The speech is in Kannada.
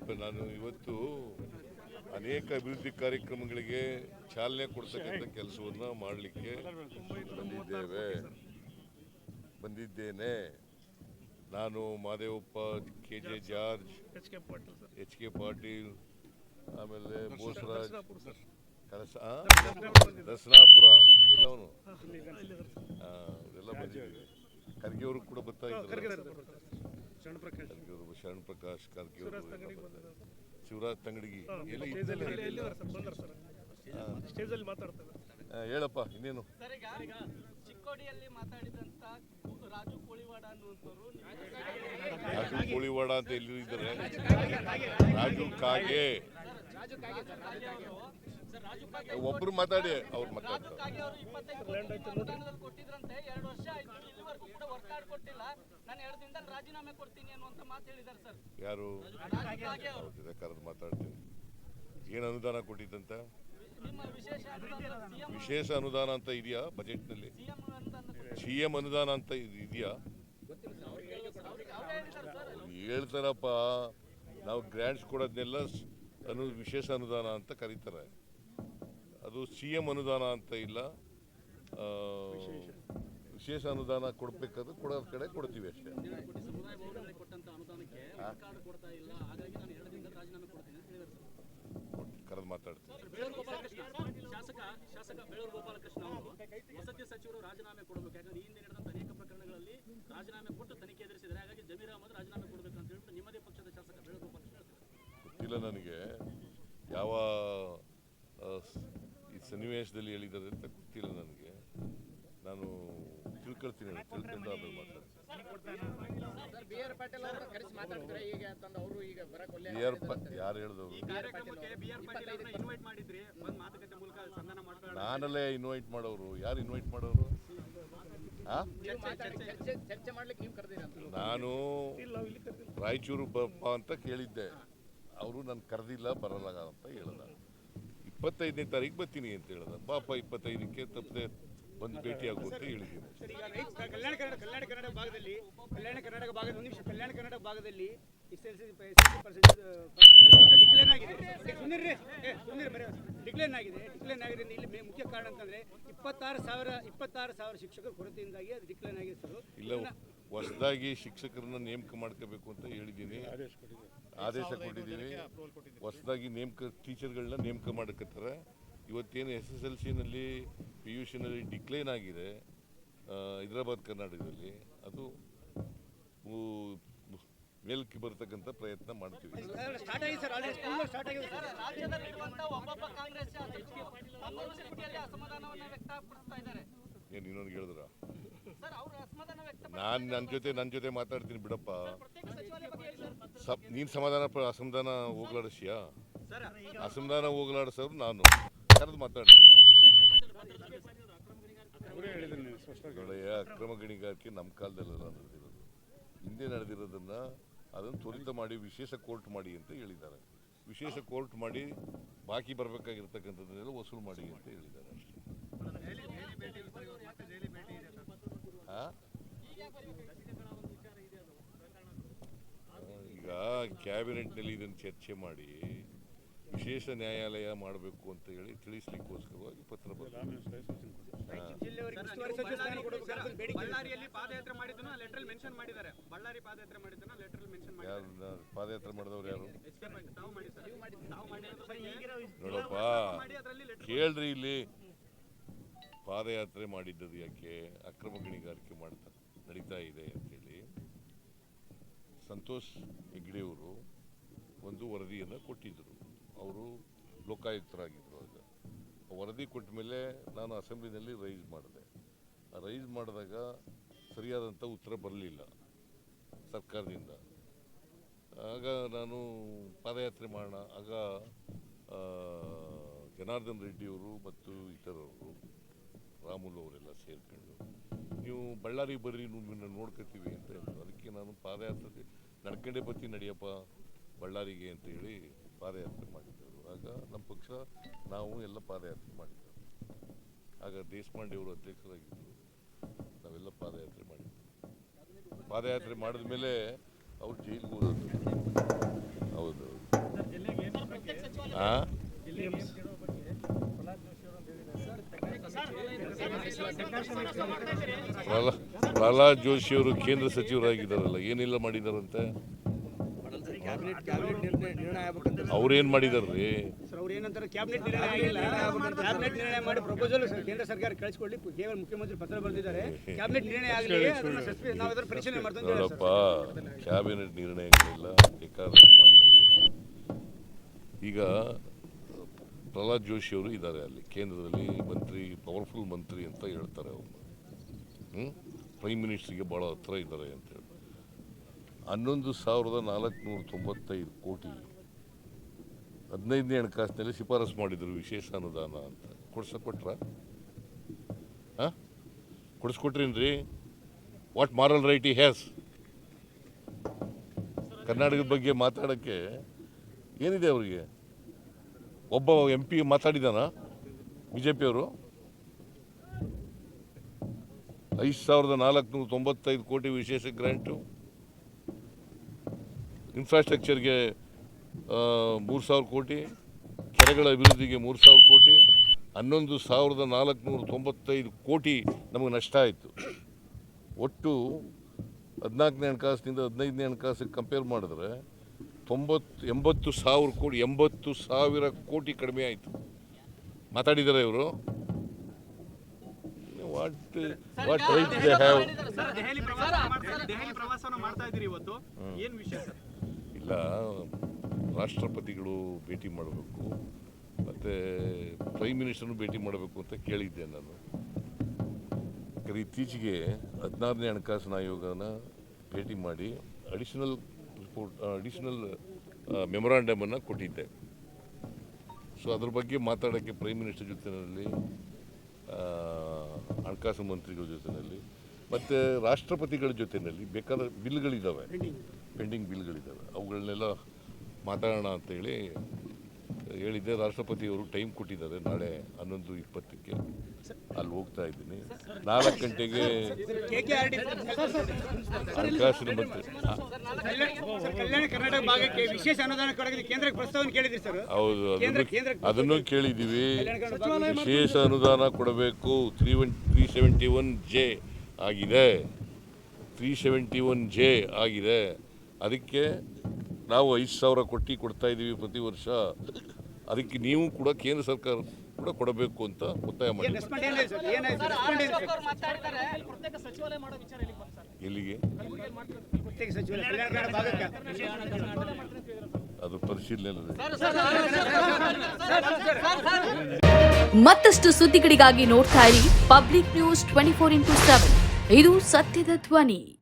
ಪ- ನಾನು ಇವತ್ತು ಅನೇಕ ಅಭಿವೃದ್ಧಿ ಕಾರ್ಯಕ್ರಮಗಳಿಗೆ ಚಾಲನೆ ಕೊಡ್ತಕ್ಕಂಥ ಕೆಲಸವನ್ನು ಮಾಡಲಿಕ್ಕೆ ಬಂದಿದ್ದೇವೆ. ಬಂದಿದ್ದೇನೆ. ನಾನು Mahadevappa, K J George, H K Patil, ಆಮೇಲೆ ಬೋಸ್ರಾಜ್ ಕಳಸ? ದಸರಾಪುರ ಎಲ್ಲವನು? ಇದೆಲ್ಲ ಬಂದಿದ್ದೀವಿ. ಖರ್ಗೆ ಅವರು ಕೂಡ ಬರ್ತಾ ಇದ್ದಾರೆ ಶರಣ ಪ್ರಕಾಶ್ ಖರ್ಗೆ ಶಿವರಾಜ್ ತಂಗಡಿಗೆ ಹೇಳಪ್ಪ ಇನ್ನೇನು? ಸರ್ ಈಗ ಚಿಕ್ಕೋಡಿಯಲ್ಲಿ ಮಾತಾಡಿದಂತ ರಾಜು ಕೋಳಿವಾಡ ಅನ್ನುವಂಥವ್ರು ರಾಜು ಕೋಳಿವಾಡ ಅಂತ ಎಲ್ಲಿ ಇದ್ದಾರೆ? ರಾಜು ಕಾಗೆ ಒಬ್ರು ಮಾತಾಡಿ ಅವ್ರು ಮಾತಾಡ್ತಾರೆ. ಆರ್ಡ್ ಕೊಟ್ಟಿಲ್ಲ ನಾನು ಎರಡು ದಿನದಲ್ಲಿ ರಾಜೀನಾಮೆ ಕೊಡ್ತೀನಿ ಅನ್ನುವಂತ ಮಾತು ಹೇಳಿದ್ದಾರೆ ಸರ್. ಯಾರು? ಕರೆದು ಮಾತಾಡ್ತೀನಿ. ಏನು ಅನುದಾನ ಕೊಟ್ಟಿದ್ದಂತ? ನಿಮ್ಮ ವಿಶೇಷ ಅನುದಾನ ಅಂತ ಇದೆಯಾ ಬಜೆಟ್ನಲ್ಲಿ? ಸಿಎಂ ಅನುದಾನ ಸಿ ಎಂ ಅನುದಾನ ಅಂತ ಇದ್- ಇದೆಯಾ? ಹೇಳ್ತಾರಪ್ಪ. ನಾವು ಗ್ರ್ಯಾಂಟ್ಸ್ ಕೊಡೋದನ್ನೆಲ್ಲ ಸ್- ಅನು ವಿಶೇಷ ಅನುದಾನ ಅಂತ ಕರೀತಾರೆ. ಅದು ಸಿ ಎಂ ಅನುದಾನ ಅಂತ ಇಲ್ಲ. ಆ, ವಿಶೇಷ ಅನುದಾನ ಕೊಡಬೇಕಾದ್ರೆ ಕೊಡೋದ್ ಕಡೆ ಕೊಡ್ತೀವಿ ಅಷ್ಟೇ. ಕರೆದು ಮಾತಾಡ್ತೀನಿ. ಶಾಸಕ ಶಾಸಕ ಬೇಳೂರು ಗೋಪಾಲಕೃಷ್ಣ ಅವರು ವಸತಿ ಸಚಿವರು ರಾಜೀನಾಮೆ ಕೊಡಬೇಕು. ಯಾಕಂದ್ರೆ ಈ ಹಿಂದೆ ನಡೆದಂತ ಅನೇಕ ಪ್ರಕರಣಗಳಲ್ಲಿ ರಾಜೀನಾಮೆ ಕೊಟ್ಟು ತನಿಖೆ ಎದುರಿಸಿದ್ದಾರೆ. ಹಾಗಾಗಿ ಜಮೀರ್ ಅಹಮದ್ ರಾಜೀನಾಮೆ ಕೊಡಬೇಕು ಅಂತ ಹೇಳ್ಬಿಟ್ಟು ನಿಮ್ಮದೇ ಪಕ್ಷದ ಶಾಸಕ ಬೇಳೂರು ಗೋಪಾಲಕೃಷ್ಣ ಗೊತ್ತಿಲ್ಲ ನನಗೆ ಯಾವ ಈ ಸನ್ನಿವೇಶದಲ್ಲಿ ಹೇಳಿದ್ದಾರೆ ಅಂತ ಗೊತ್ತಿಲ್ಲ ನನಗೆ. ನಾನು ತಿಳ್ಕೊಂಡು ಆಮೇಲೆ ಮಾತಾಡ್ತೀನಿ. ಬಿ ಆರ್ ಬರಕ್ ಯಾರು ಹೇಳಿದವರು? ನಾನಲ್ಲೇ ಇನ್ವೈಟ್ ಮಾಡೋರು ಯಾರು ಇನ್ವೈಟ್ ಮಾಡೋರು ನಾನು ಇಲ್ಲ ಇಲ್ಲಿ ಕರೆದಿಲ್ಲ ರಾಯಚೂರು ಬಪ್ಪ ಅಂತ ಕೇಳಿದ್ದೆ. ಅವರು ನಾನು ಕರೆದಿಲ್ಲ ಬರಲ್ಲ ಅಂತ ಹೇಳ್ದ. ಇಪ್ಪತ್ತೈದನೇ ತಾರೀಕು ಬರ್ತೀನಿ ಅಂತ ಹೇಳ್ದ. ಪಾಪ ಇಪ್ಪತ್ತೈದಕ್ಕೆ ತಪ್ಪದೆ ಬಂದು ಭೇಟಿಯಾಗು ಅಂತ ಹೇಳಿದ್ದೀನಿ. ಸರ್ ಈಗ ರೈತ ಕಲ್ಯಾಣ ಕರ್ನಾಟಕ ಕಲ್ಯಾಣ ಕರ್ನಾಟಕ ಭಾಗದಲ್ಲಿ ಕಲ್ಯಾಣ ಕರ್ನಾಟಕ ಭಾಗದ ಒಂದು ನಿಮಿಷ ಕಲ್ಯಾಣ ಕರ್ನಾಟಕ ಭಾಗದಲ್ಲಿ ಡಿಕ್ಲೇರ್ ಆಗಿದೆ. ಸುಂದರ್ರಿ ಏ ಸುಂದರ್ ಬರ ಡಿಕ್ಲೇರ್ ಆಗಿದೆ. ಡಿಕ್ಲೇನ್ ಆಗಿದೆ ಇಲ್ಲಿ ಮೇ- ಮುಖ್ಯ ಕಾರಣ ಅಂತಂದ್ರೆ ಇಪ್ಪತ್ತಾರು ಸಾವಿರ ಇಪ್ಪತ್ತಾರು ಸಾವಿರ ಶಿಕ್ಷಕರ ಕೊರತೆಯಿಂದಾಗಿ ಅದು ಡಿಕ್ಲೇನ್ ಆಗಿದೆ ಸರ್. ಇಲ್ಲ ಹೊಸದಾಗಿ ಶಿಕ್ಷಕರನ್ನ ನೇಮಕ ಮಾಡ್ಕೋಬೇಕು ಅಂತ ಹೇಳಿದ್ದೀನಿ. ಆದೇಶ ಕೊಟ್ಟಿದ್ದೀನಿ ಹೊಸದಾಗಿ ನೇಮಕ ಟೀಚರ್ಗಳನ್ನ ನೇಮಕ ಮಾಡಕತ್ತಾರೆ ಇವತ್ತೇನು ಎಸ್ ಎಸ್ ಎಲ್ ಸಿನಲ್ಲಿ ಪಿ ಯು ಸಿನಲ್ಲಿ ಡಿಕ್ಲೈನ್ ಆಗಿದೆ ಹೈದ್ರಾಬಾದ್ ಕರ್ನಾಟಕದಲ್ಲಿ. ಅದು ಮೇಲ್ಕಿ ಮೇಲಕ್ಕೆ ಬರ್ತಕ್ಕಂಥ ಪ್ರಯತ್ನ ಮಾಡ್ತೀವಿ. ಸ್ಟಾರ್ಟ್ ಆಗಿದೆ ಸರ್ ಆಲ್ರೆಡಿ ಸ್ಟಾರ್ಟ್ ಆಗಿದೆ ಸರ್ ರಾಜ್ಯದಲ್ಲಿರುವಂತ ಒಬ್ಬೊಬ್ಬ ಕಾಂಗ್ರೆಸ್ ಶಾಸಕರು ತಮ್ಮೂರು ರೀತಿಯಲ್ಲಿ ಅಸಮಾಧಾನವನ್ನ ವ್ಯಕ್ತಪಡಿಸ್ತಾ ಇದ್ದಾರೆ. ಏನು ಇನ್ನೊಂದು ಹೇಳಿದ್ರ? ನಾನು ನನ್ನ ಜೊತೆ ನನ್ನ ಜೊತೆ ಮಾತಾಡ್ತೀನಿ ಬಿಡಪ್ಪ. ನೀನು ಸಮಾಧಾನ ಪ- ಅಸಮಾಧಾನ ಹೋಗ್ಲಾಡಿಸ್ಯಾ? ಅಸಮಾಧಾನ ಹೋಗ್ಲಾಡಿಸೋರು ನಾನು. ಕರೆದು ಮಾತಾಡ್ತೀನಿ. ಅಕ್ರಮ ಗಣಿಗಾರಿಕೆ ನಮ್ಮ ಕಾಲದಲ್ಲೆಲ್ಲ ನಡೆದಿರೋದು. ಹಿಂದೆ ನಡೆದಿರೋದನ್ನ ಅದನ್ನು ತ್ವರಿತ ಮಾಡಿ ವಿಶೇಷ ಕೋರ್ಟ್ ಮಾಡಿ ಅಂತ ಹೇಳಿದ್ದಾರೆ. ವಿಶೇಷ ಕೋರ್ಟ್ ಮಾಡಿ ಬಾಕಿ ಬರಬೇಕಾಗಿರ್ತಕ್ಕಂಥದ್ದನ್ನೆಲ್ಲ ವಸೂಲು ಮಾಡಿ ಅಂತ ಹೇಳಿದ್ದಾರೆ ಅಷ್ಟೇ? ಈಗ ಕ್ಯಾಬಿನೆಟ್ನಲ್ಲಿ ಇದನ್ನು ಚರ್ಚೆ ಮಾಡಿ ವಿಶೇಷ ನ್ಯಾಯಾಲಯ ಮಾಡಬೇಕು ಅಂತ ಹೇಳಿ ತಿಳಿಸ್ಲಿಕ್ಕೋಸ್ಕರವಾಗಿ ಪತ್ರ ಪಾದಯಾತ್ರೆ ಮಾಡಿದವ್ರು ಯಾರು? ನೋಡಪ್ಪ ಮಾಡಿ ಅದರಲ್ಲಿ ಲೆಟರ್ ಕೇಳ್ರಿ ಇಲ್ಲಿ. ಪಾದಯಾತ್ರೆ ಮಾಡಿದ್ದದು ಯಾಕೆ? ಅಕ್ರಮ ಗಣಿಗಾರಿಕೆ ಮಾಡ್ತಾ ನಡೀತಾ ಇದೆ ಅಂತೇಳಿ ಸಂತೋಷ್ ಹೆಗ್ಡೆಯವರು ಒಂದು ವರದಿಯನ್ನು ಕೊಟ್ಟಿದ್ದರು ಅವರು ಲೋಕಾಯುಕ್ತರಾಗಿದ್ದರು ಆಗ. ವರದಿ ಕೊಟ್ಟ ಮೇಲೆ ನಾನು ಅಸೆಂಬ್ಲಿನಲ್ಲಿ ರೈಸ್ ಮಾಡಿದೆ. ರೈಸ್ ಮಾಡಿದಾಗ ಸರಿಯಾದಂಥ ಉತ್ತರ ಬರಲಿಲ್ಲ ಸರ್ಕಾರದಿಂದ. ಆಗ ನಾನು ಪಾದಯಾತ್ರೆ ಮಾಡೋಣ, ಆಗ ಜನಾರ್ದನ್ ರೆಡ್ಡಿಯವರು ಮತ್ತು ಇತರರು, ರಾಮುಲು ಅವರೆಲ್ಲ ಸೇರ್ಕೊಂಡು, ನೀವು ಬಳ್ಳಾರಿ ಬರ್ರಿ ನಿಮ್ಮನ್ನು ನೋಡ್ಕೊತೀವಿ ಅಂತ ಹೇಳಿದ್ರು. ಅದಕ್ಕೆ ನಾನು ಪಾದಯಾತ್ರೆ, ನಡ್ಕೊಂಡೇ ಬತ್ತಿ ನಡಿಯಪ್ಪ, ಬಳ್ಳಾರಿಗೆ ಅಂತ ಹೇಳಿ ಪಾದಯಾತ್ರೆ ಮಾಡಿದ್ದರು ಆಗ ನಮ್ಮ ಪಕ್ಷ ನಾವು ಎಲ್ಲ ಪಾದಯಾತ್ರೆ ಮಾಡಿದ್ದೆವು. ಆಗ ದೇಶಪಾಂಡೆ ಅವರು ಅಧ್ಯಕ್ಷರಾಗಿದ್ದರು. ನಾವೆಲ್ಲ ಪಾದಯಾತ್ರೆ ಮಾಡಿದ್ದೆವು. ಪಾದಯಾತ್ರೆ ಮಾಡಿದ ಮೇಲೆ ಅವ್ರು ಜೈಲಿಗೆ ಹೋದ್ರು ಹೌದು? ಪ್ರಹ್ಲಾ- ಪ್ರಹ್ಲಾದ್ ಜೋಶಿ ಅವರು ಕೇಂದ್ರ ಸಚಿವರಾಗಿದ್ದಾರಲ್ಲ ಏನೆಲ್ಲ ಮಾಡಿದಾರಂತೆ ಅವ್ರೇನ್ ಮಾಡಿದಾರ್ರಿ? ಸರ್ ಅವ್ರು ಏನಂತಾರೆ ಕ್ಯಾಬಿನೆಟ್ ನಿರ್ಣಯ ಆಗಿಲ್ಲ. ಕ್ಯಾಬಿನೆಟ್ ನಿರ್ಣಯ ಮಾಡಿ ಪ್ರಪೋಸಲ್ ಕೇಂದ್ರ ಸರ್ಕಾರ ಕಳಿಸ್ಕೊಳ್ಳಿ ಕೇವಲ ಮುಖ್ಯಮಂತ್ರಿ ಪತ್ರ ಬರೆದಿದ್ದಾರೆ. ಕ್ಯಾಬಿನೆಟ್ ನಿರ್ಣಯ ಅಂತ ನೋಡಪ್ಪ ಕ್ಯಾಬಿನೆಟ್ ನಿರ್ಣಯಗಳಿಲ್ಲ ಈಗ ಪ್ರಹ್ಲಾದ್ ಜೋಶಿ ಅವರು ಇದ್ದಾರೆ ಅಲ್ಲಿ ಕೇಂದ್ರದಲ್ಲಿ ಮಂತ್ರಿ ಪವರ್ಫುಲ್ ಮಂತ್ರಿ ಅಂತ ಹೇಳ್ತಾರೆ ಅವರು. ಪ್ರೈಮ್ ಮಿನಿಸ್ಟ್ರಿಗೆ ಭಾಳ ಹತ್ರ ಇದ್ದಾರೆ ಅಂತೇಳಿ ಹನ್ನೊಂದು ಸಾವಿರದ ನಾಲ್ಕುನೂರ ತೊಂಬತ್ತೈದು ಕೋಟಿ ಹದಿನೈದನೇ ಹಣಕಾಸಿನಲ್ಲಿ ಶಿಫಾರಸು ಮಾಡಿದರು ವಿಶೇಷ ಅನುದಾನ ಅಂತ. ಕೊಡ್ಸ ಕೊಟ್ರ ಹಾಂ ಕೊಡಿಸ್ಕೊಟ್ರೇನ್ರಿ what moral right he has ಕರ್ನಾಟಕದ ಬಗ್ಗೆ ಮಾತಾಡೋಕ್ಕೆ ಏನಿದೆ ಅವರಿಗೆ? ಒಬ್ಬ ಎಂ ಪಿ ಮಾತಾಡಿದಾನ? ಬಿ ಜೆ ಪಿಯವರು ಐದು ಸಾವಿರದ ನಾಲ್ಕುನೂರ ತೊಂಬತ್ತೈದು ಕೋಟಿ ವಿಶೇಷ ಗ್ರ್ಯಾಂಟು ಇನ್ಫ್ರಾಸ್ಟ್ರಕ್ಚರ್ಗೆ ಮೂರು ಸಾವಿರ ಕೋಟಿ ಕೆರೆಗಳ ಅಭಿವೃದ್ಧಿಗೆ ಮೂರು ಸಾವಿರ ಕೋಟಿ ಹನ್ನೊಂದು ಸಾವಿರದ ನಾಲ್ಕುನೂರ ತೊಂಬತ್ತೈದು ಕೋಟಿ ನಮಗೆ ನಷ್ಟ ಆಯಿತು. ಒಟ್ಟು ಹದಿನಾಲ್ಕನೇ ಹಣಕಾಸಿನಿಂದ ಹದಿನೈದನೇ ಹಣಕಾಸಿಗೆ ಕಂಪೇರ್ ಮಾಡಿದ್ರೆ ತೊಂಬತ್ತು ಎಂಬತ್ತು ಸಾವಿರ ಕೋಟಿ ಎಂಬತ್ತು ಸಾವಿರ ಕೋಟಿ ಕಡಿಮೆ ಆಯಿತು. ಮಾತಾಡಿದ್ದಾರೆ ಇವರು? What what right they have Delhi ಪ್ರವಾಸ ಮಾಡ್ತಾ ಇದ್ದೀರಿ ಇವತ್ತು. ಏನು ವಿಷಯ ಸರ್ ಇಲ್ಲ ರಾಷ್ಟ್ರಪತಿಗಳು ಭೇಟಿ ಮಾಡಬೇಕು, ಮತ್ತು ಪ್ರೈಮ್ ಮಿನಿಸ್ಟರ್ನು ಭೇಟಿ ಮಾಡಬೇಕು ಅಂತ ಕೇಳಿದ್ದೆ ನಾನು. ಯಾಕಂದರೆ ಇತ್ತೀಚೆಗೆ ಹದಿನಾರನೇ ಹಣಕಾಸಿನ ಆಯೋಗನ ಭೇಟಿ ಮಾಡಿ ಅಡಿಷನಲ್ ರಿಪೋರ್ಟ್ ಅಡಿಷನಲ್ ಮೆಮೊರಾಂಡಮನ್ನು ಕೊಟ್ಟಿದ್ದೆ. ಸೊ ಅದ್ರ ಬಗ್ಗೆ ಮಾತಾಡೋಕ್ಕೆ ಪ್ರೈಮ್ ಮಿನಿಸ್ಟರ್ ಜೊತೆಯಲ್ಲಿ ಹಣಕಾಸು ಮಂತ್ರಿಗಳ ಜೊತೆಯಲ್ಲಿ ಮತ್ತು ರಾಷ್ಟ್ರಪತಿಗಳ ಜೊತೆಯಲ್ಲಿ ಬೇಕಾದ ಬಿಲ್ಗಳಿದ್ದಾವೆ ಪೆಂಡಿಂಗ್ ಬಿಲ್ಗಳಿದ್ದಾವೆ ಅವುಗಳನ್ನೆಲ್ಲ ಮಾತಾಡೋಣ ಅಂತೇಳಿ ಹೇಳಿದ್ದೆ. ರಾಷ್ಟ್ರಪತಿಯವರು ಟೈಮ್ ಕೊಟ್ಟಿದ್ದಾರೆ. ನಾಳೆ ಹನ್ನೊಂದು ಇಪ್ಪತ್ತಕ್ಕೆ ಅಲ್ಲಿ ಹೋಗ್ತಾ ಇದ್ದೀನಿ. ನಾಲ್ಕು ಗಂಟೆಗೆ ಹಣಕಾಸಿನ ಮಂತ್ರಿ ಹೌದು, ಅದನ್ನು ಕೇಳಿದ್ದೀವಿ. ವಿಶೇಷ ಅನುದಾನ ಕೊಡಬೇಕು. Three one three seventy one J ಆಗಿದೆ ತ್ರೀ ಸೆವೆಂಟಿ ಒನ್ ಜೆ ಆಗಿದೆ ಅದಕ್ಕೆ ನಾವು ಐದು ಸಾವಿರ ಕೊಟ್ಟು ಕೊಡ್ತಾ ಇದ್ದೀವಿ ಪ್ರತಿ ವರ್ಷ ಅದಕ್ಕೆ ನೀವು ಕೂಡ ಕೇಂದ್ರ ಸರ್ಕಾರ ಕೂಡ ಕೊಡಬೇಕು ಅಂತ ಒತ್ತಾಯ ಮಾಡಿ ಸರ್ ಏನಾಯ್ತು ಸರ್ ರೆಸ್ಪಾಂಡ್ ಸರ್ ಅವ್ರು ಮಾತಾಡ್ತಾರೆ ಪ್ರತ್ಯೇಕ ಸಚಿವಾಲಯ ಮಾಡೋ ವಿಚಾರ ಎಲ್ಲಿಗೆ ಅದು ಪರಿಶೀಲನೆ ಮತ್ತಷ್ಟು ಸುದ್ದಿಗಳಿಗಾಗಿ ನೋಡ್ತಾ ಇರಿ public news twenty four into seven ಇದು ಸತ್ಯದ ಧ್ವನಿ.